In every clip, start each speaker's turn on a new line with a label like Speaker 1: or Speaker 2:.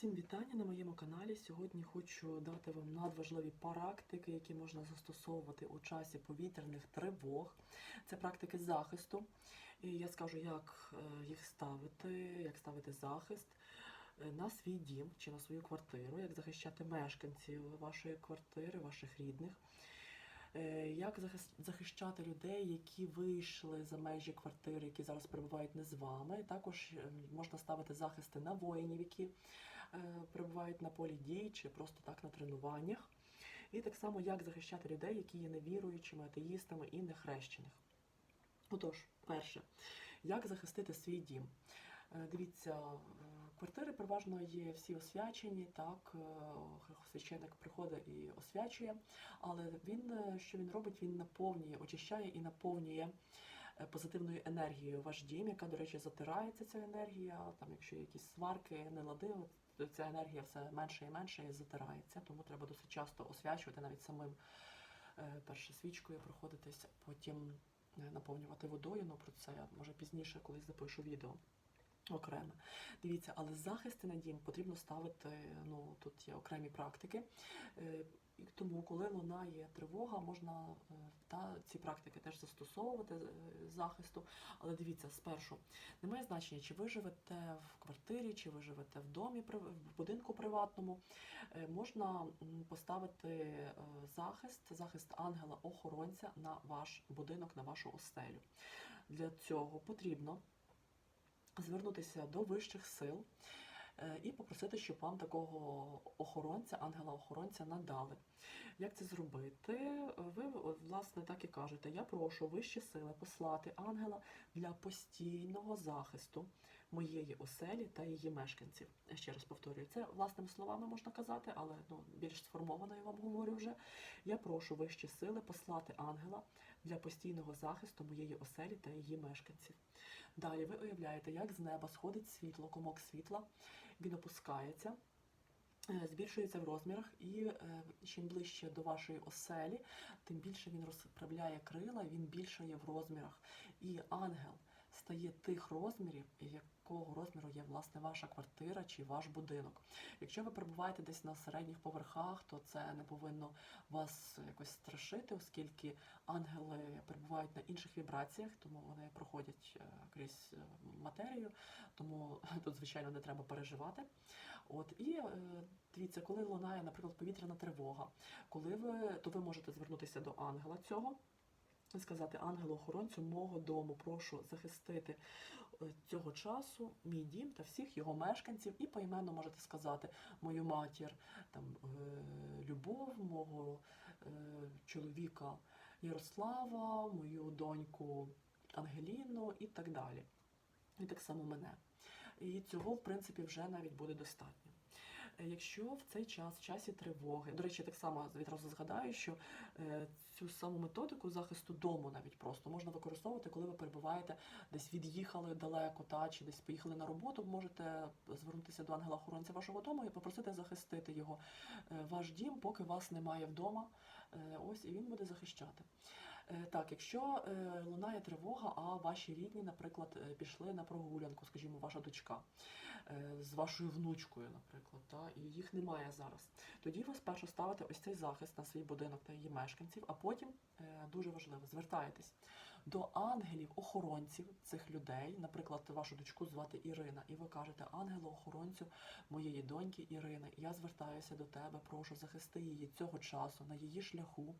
Speaker 1: Всім вітання на моєму каналі. Сьогодні хочу дати вам надважливі практики, які можна застосовувати у часі повітряних тривог. Це практики захисту. І я скажу, як е, їх ставити, як ставити захист е, на свій дім чи на свою квартиру, як захищати мешканців вашої квартири, ваших рідних. Е, Як захищати людей, які вийшли за межі квартири, які зараз перебувають не з вами. Також е, можна ставити захисти на воїнів, які е, перебувають на полі дій чи просто так на тренуваннях. І так само, як захищати людей, які є невіруючими, атеїстами і нехрещених. Отож, перше, як захистити свій дім? Дивіться, квартири переважно є всі освячені, так, е, священник приходить і освячує, але він, е, що він робить, він наповнює, очищає і наповнює е, позитивною енергією ваш дім, яка, до речі, затирається ця енергія, там, якщо є якісь сварки, нелади, ця енергія все менше і менше і затирається, тому треба досить часто освячувати навіть самим перше свічкою проходитись, потім наповнювати водою. Ну про це я може пізніше колись запишу відео. Окремо. Дивіться, але захисти на дім потрібно ставити, ну тут є окремі практики. Е, І тому, коли лунає тривога, можна е, та ці практики теж застосовувати е, захисту. Але дивіться, спершу немає значення, чи ви живете в квартирі, чи ви живете в домі, в будинку приватному. Можна поставити захист, захист ангела-охоронця на ваш будинок, на вашу оселю. Для цього потрібно звернутися до вищих сил е, і попросити, щоб вам такого охоронця, ангела-охоронця надали. Як це зробити? Ви, власне, так і кажете: я прошу вищі сили послати ангела для постійного захисту моєї оселі та її мешканців. Ще раз повторюю, це власними словами можна казати, але ну, більш сформовано я вам говорю вже. Я прошу вищі сили послати ангела для постійного захисту моєї оселі та її мешканців. Далі ви уявляєте, як з неба сходить світло, комок світла, він опускається. Е, Збільшується в розмірах, і е, чим ближче до вашої оселі, тим більше він розправляє крила, він більшає в розмірах. І ангел стає тих розмірів, якого розміру є власне ваша квартира чи ваш будинок. Якщо ви перебуваєте десь на середніх поверхах, то це не повинно вас якось страшити, оскільки ангели перебувають на інших вібраціях, тому вони проходять е, крізь е, матерію, тому тут, звичайно, не треба переживати. От і е, дивіться, коли лунає, наприклад, повітряна тривога, коли ви то ви можете звернутися до ангела цього. Сказати ангелу-охоронцю мого дому, прошу захистити цього часу мій дім та всіх його мешканців, і поіменно можете сказати мою матір, там е, любов, мого е, чоловіка Ярослава, мою доньку Ангеліну і так далі. І так само мене. І цього, в принципі, вже навіть буде достатньо. Якщо в цей час, в часі тривоги, до речі, так само відразу згадаю, що е, цю саму методику захисту дому навіть просто можна використовувати, коли ви перебуваєте десь від'їхали далеко, та чи десь поїхали на роботу, можете звернутися до ангела-охоронця вашого дому і попросити захистити його е, ваш дім, поки вас немає вдома. Е, Ось і він буде захищати. Е, Так, якщо е, лунає тривога, а ваші рідні, наприклад, е, пішли на прогулянку, скажімо, ваша дочка з вашою внучкою, наприклад, та, і їх немає зараз. Тоді ви спершу ставите ось цей захист на свій будинок та її мешканців, а потім дуже важливо, звертаєтесь до ангелів-охоронців цих людей, наприклад, вашу дочку звати Ірина, і ви кажете ангелу-охоронцю моєї доньки Ірини, я звертаюся до тебе, прошу захисти її цього часу на її шляху,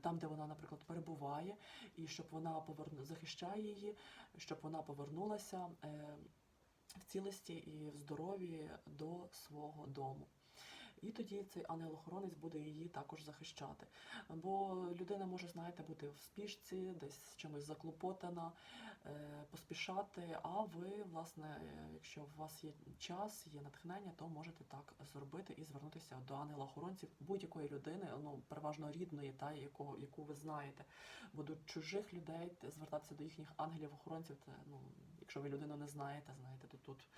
Speaker 1: там, де вона, наприклад, перебуває, і щоб вона поверну... захищає її, щоб вона повернулася е, в цілості і в здоров'ї до свого дому. І тоді цей ангел-охоронець буде її також захищати. Бо людина може, знаєте, бути в спішці, десь чимось заклопотана, е, поспішати. А ви, власне, якщо у вас є час, є натхнення, то можете так зробити і звернутися до ангела-охоронців будь-якої людини, ну переважно рідної, та яку, яку ви знаєте. Бо до чужих людей звертатися до їхніх ангелів-охоронців, це ну, якщо ви людину не знаєте, знаєте, то тут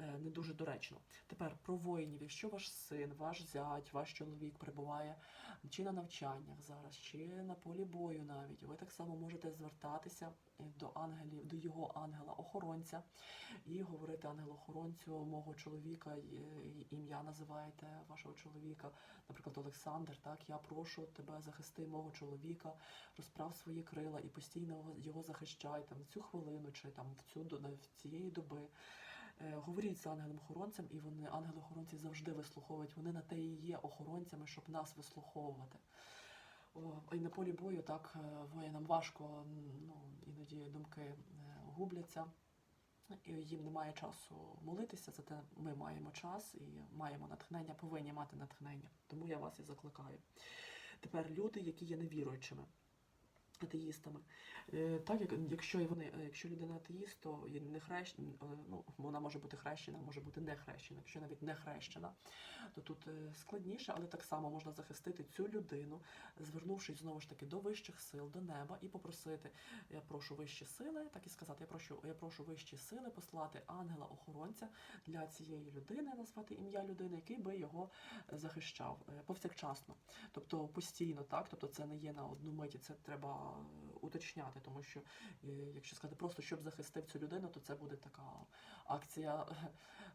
Speaker 1: не дуже доречно. Тепер про воїнів, якщо ваш син, ваш зять, ваш чоловік перебуває чи на навчаннях зараз, чи на полі бою навіть, ви так само можете звертатися е, до ангелів, до його ангела-охоронця і говорити ангелу-охоронцю мого чоловіка, е, ім'я називаєте вашого чоловіка, наприклад, Олександр. Так, я прошу тебе захисти мого чоловіка, розправ свої крила і постійно його- захищай там в цю хвилину чи там в цю до- цієї доби. Е, Говоріть з ангелом-охоронцем, і вони ангели-охоронці завжди вислуховують. Вони на те і є охоронцями, щоб нас вислуховувати. І на полі бою так е, воїнам важко, ну іноді думки е, губляться. І їм немає часу молитися, зате ми маємо час і маємо натхнення, повинні мати натхнення. Тому я вас і закликаю. Тепер люди, які є невіруючими, атеїстами. Е, Так як якщо вони, е, якщо людина атеїст, то не хрещ... е, ну, вона може бути хрещена, може бути не хрещена. Якщо навіть не хрещена, то тут складніше, але так само можна захистити цю людину, звернувшись знову ж таки до вищих сил, до неба і попросити, я прошу вищі сили, так і сказати, я прошу, я прошу вищі сили послати ангела-охоронця для цієї людини, назвати ім'я людини, який би його захищав повсякчасно, тобто постійно, так, тобто це не є на одну миті, це треба уточняти, тому що е, якщо сказати просто, щоб захистив цю людину, то це буде така акція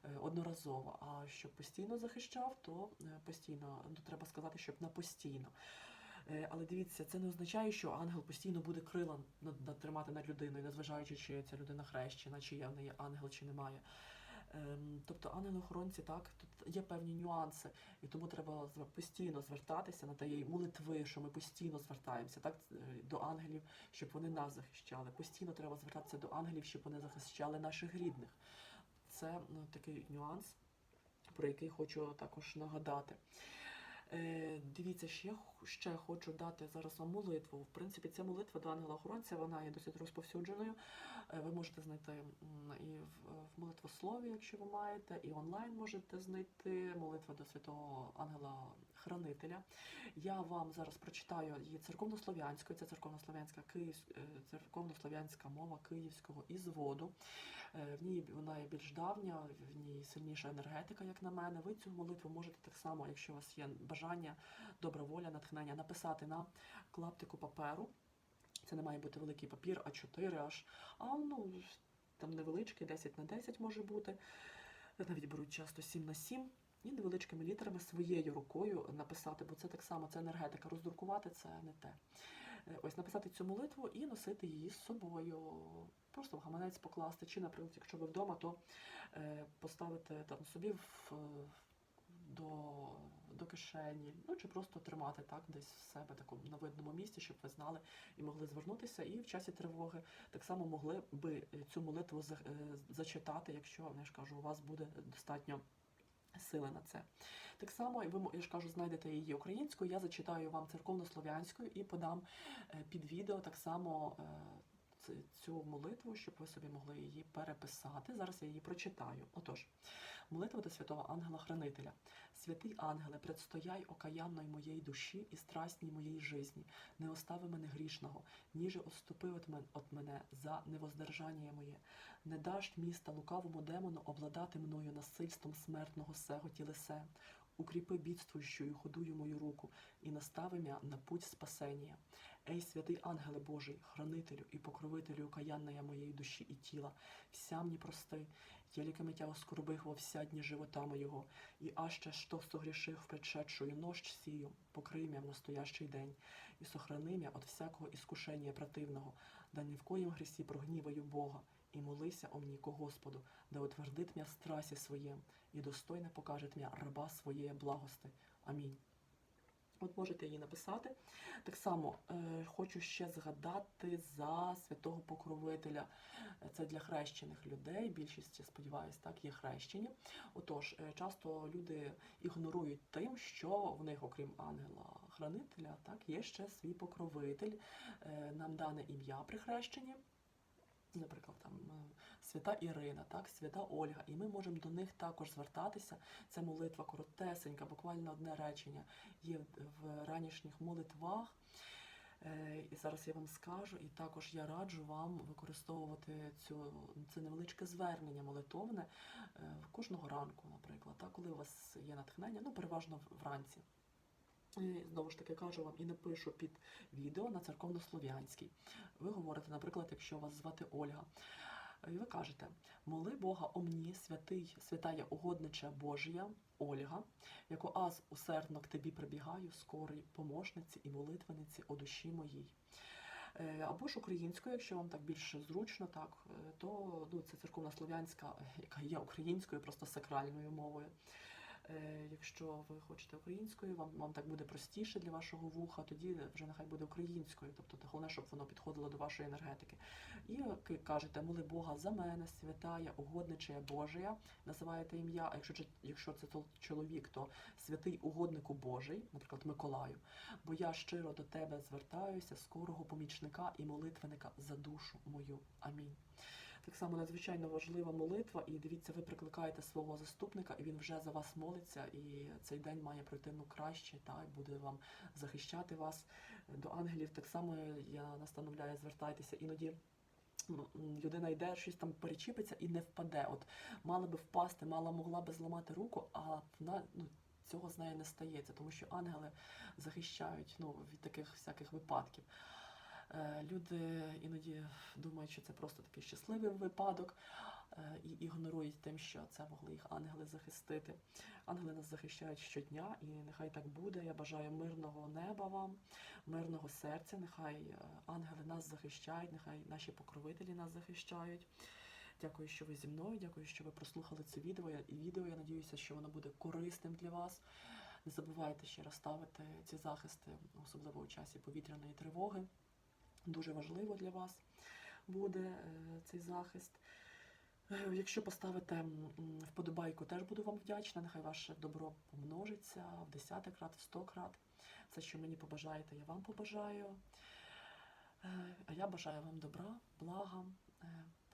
Speaker 1: е, одноразова. А щоб постійно захищав, то е, постійно, ну треба сказати, щоб на постійно. Але дивіться, це не означає, що ангел постійно буде крила тримати над людиною, незважаючи, чи ця людина хрещена, чи є в неї ангел, чи немає. Ем, Тобто ангели-охоронці, так, тут є певні нюанси, і тому треба постійно звертатися на таї молитви, що ми постійно звертаємося так, е, до ангелів, щоб вони нас захищали. Постійно треба звертатися до ангелів, щоб вони захищали наших рідних. Це ну, такий нюанс, про який хочу також нагадати. Е, дивіться, ще, ще хочу дати зараз вам молитву. В принципі, ця молитва до ангела-охоронця, вона є досить розповсюдженою. Е, ви можете знайти і в, молитвослові, якщо ви маєте, і онлайн можете знайти молитва до святого ангела-хранителя. Я вам зараз прочитаю її церковнослов'янською, це церковнослов'янська Київ, е, церковнослов'янська мова київського ізводу. Е, В ній вона є більш давня, в ній сильніша енергетика, як на мене. Ви цю молитву можете так само, якщо у вас є бажання, добра воля, натхнення, написати на клаптику паперу. Це не має бути великий папір, а 4 аж, а ну там невеличкий, 10 на 10 може бути. Навіть беруть часто 7 на 7. І невеличкими літерами своєю рукою написати, бо це так само, це енергетика. Роздрукувати це не те. Е, Ось написати цю молитву і носити її з собою. Просто в гаманець покласти, чи, наприклад, якщо ви вдома, то е, поставити там собі в, е, до, до кишені, ну чи просто тримати так десь в себе такому на видному місці, щоб ви знали і могли звернутися, і в часі тривоги так само могли би цю молитву за- зачитати, якщо я ж кажу, у вас буде достатньо. Сили на це. Так само, ви, я ж кажу, знайдете її українською, я зачитаю вам церковнослов'янською і подам е, під відео так само е, цю молитву, щоб ви собі могли її переписати. Зараз я її прочитаю. Отож, молитва до святого ангела-хранителя. Святий ангеле, предстояй окаянної моєї душі і страстній моєї жизні, не остави мене грішного, ніже отступи от мене за невоздержання моє. Не дашь міста лукавому демону обладати мною насильством смертного сего тілесе. Укріпи бідствуючою ходую мою руку і настави мя на путь спасення. Ей, святий ангеле Божий, хранителю і покровителю окаянная моєї душі і тіла, вся мені прости, єліками тя оскорбих во вся дні живота моєго, і аще що согрішив в предшедшую нощ сію, покрий мя в настоящий день, і сохрани мя от всякого іскушення противного, да ні в коїм грісі прогніваю Бога, і молися о ко Господу, да утвердит мя страсі своєм, і достойно покажет мя раба своєї благости. Амінь. От можете її написати. Так само е, хочу ще згадати за святого покровителя. Е, Це для хрещених людей. Більшість, я сподіваюся, так, є хрещені. Отож, е, часто люди ігнорують тим, що в них, окрім ангела-хранителя, так, є ще свій покровитель. Е, Нам дане ім'я при хрещенні. Наприклад, там е, свята Ірина, так, свята Ольга, і ми можемо до них також звертатися. Це молитва коротесенька, буквально одне речення є в- ранішніх молитвах. Е, І зараз я вам скажу, і також я раджу вам використовувати цю це невеличке звернення молитовне е, кожного ранку, наприклад, так, коли у вас є натхнення, ну переважно вранці. Знову ж таки кажу вам і напишу під відео на церковнослов'янській. Ви говорите, наприклад, якщо вас звати Ольга, і ви кажете: моли Бога о мені, святий, святая угоднича Божія, Ольга, яко аз усердно к тобі прибігаю, скорий помощниці і молитвениці о душі моїй. Е, Або ж українською, якщо вам так більше зручно, так е, то ну, це церковна слов'янська, яка є українською, просто сакральною мовою. Е, Якщо ви хочете українською, вам, вам так буде простіше для вашого вуха, тоді вже нехай буде українською. Тобто головне, щоб воно підходило до вашої енергетики. І кажете, моли Бога за мене, святая, угодничая Божия, називаєте ім'я. А якщо, якщо це чоловік, то святий угоднику Божий, наприклад, Миколаю, бо я щиро до тебе звертаюся, скорого помічника і молитвенника за душу мою. Амінь. Так само надзвичайно важлива молитва, і дивіться, ви прикликаєте свого заступника, і він вже за вас молиться, і цей день має пройти ну краще, та й буде вам захищати вас. До ангелів так само я настановляю, звертайтеся іноді. Людина йде, щось там перечіпиться і не впаде. От мала би впасти, мала могла би зламати руку, а вона ну, цього з нею не стається, тому що ангели захищають ну, від таких всяких випадків. Е, Люди іноді думають, що це просто такий щасливий випадок е, і ігнорують тим, що це могли їх ангели захистити. Ангели нас захищають щодня, і нехай так буде. Я бажаю мирного неба вам, мирного серця. Нехай е, ангели нас захищають, нехай наші покровителі нас захищають. Дякую, що ви зі мною. Дякую, що ви прослухали це відео. Відео я надіюся, що воно буде корисним для вас. Не забувайте ще раз ставити ці захисти, особливо у часі повітряної тривоги. Дуже важливо для вас буде е, цей захист. Е, Якщо поставите вподобайку, теж буду вам вдячна. Нехай ваше добро помножиться в десяток крат, в сто крат. Все, що мені побажаєте, я вам побажаю. Е, А я бажаю вам добра, блага.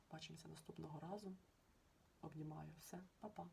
Speaker 1: Побачимося наступного разу. Обнімаю все, Па-па.